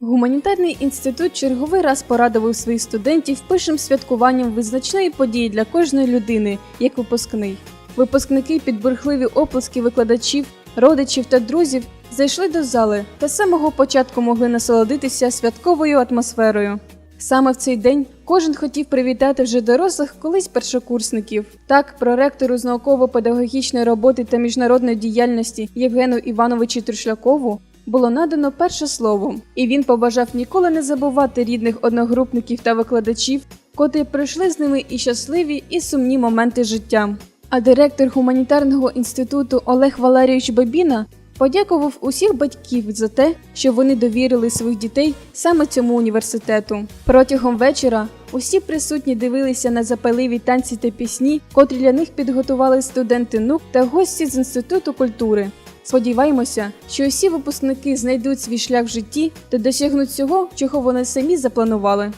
Гуманітарний інститут черговий раз порадував своїх студентів пишним святкуванням визначної події для кожної людини, як випускний. Випускники під бурхливі оплески викладачів, родичів та друзів зайшли до зали та з самого початку могли насолодитися святковою атмосферою. Саме в цей день кожен хотів привітати вже дорослих колись першокурсників. Так, проректору з науково-педагогічної роботи та міжнародної діяльності Євгену Івановичу Трушлякову було надано перше слово, і він побажав ніколи не забувати рідних одногрупників та викладачів, котрі пройшли з ними і щасливі, і сумні моменти життя. А директор гуманітарного інституту Олег Валерійович Бабіна подякував усіх батьків за те, що вони довірили своїх дітей саме цьому університету. Протягом вечора усі присутні дивилися на запаливі танці та пісні, котрі для них підготували студенти НУК та гості з інституту культури. Сподіваємося, що усі випускники знайдуть свій шлях в житті та досягнуть цього, чого вони самі запланували.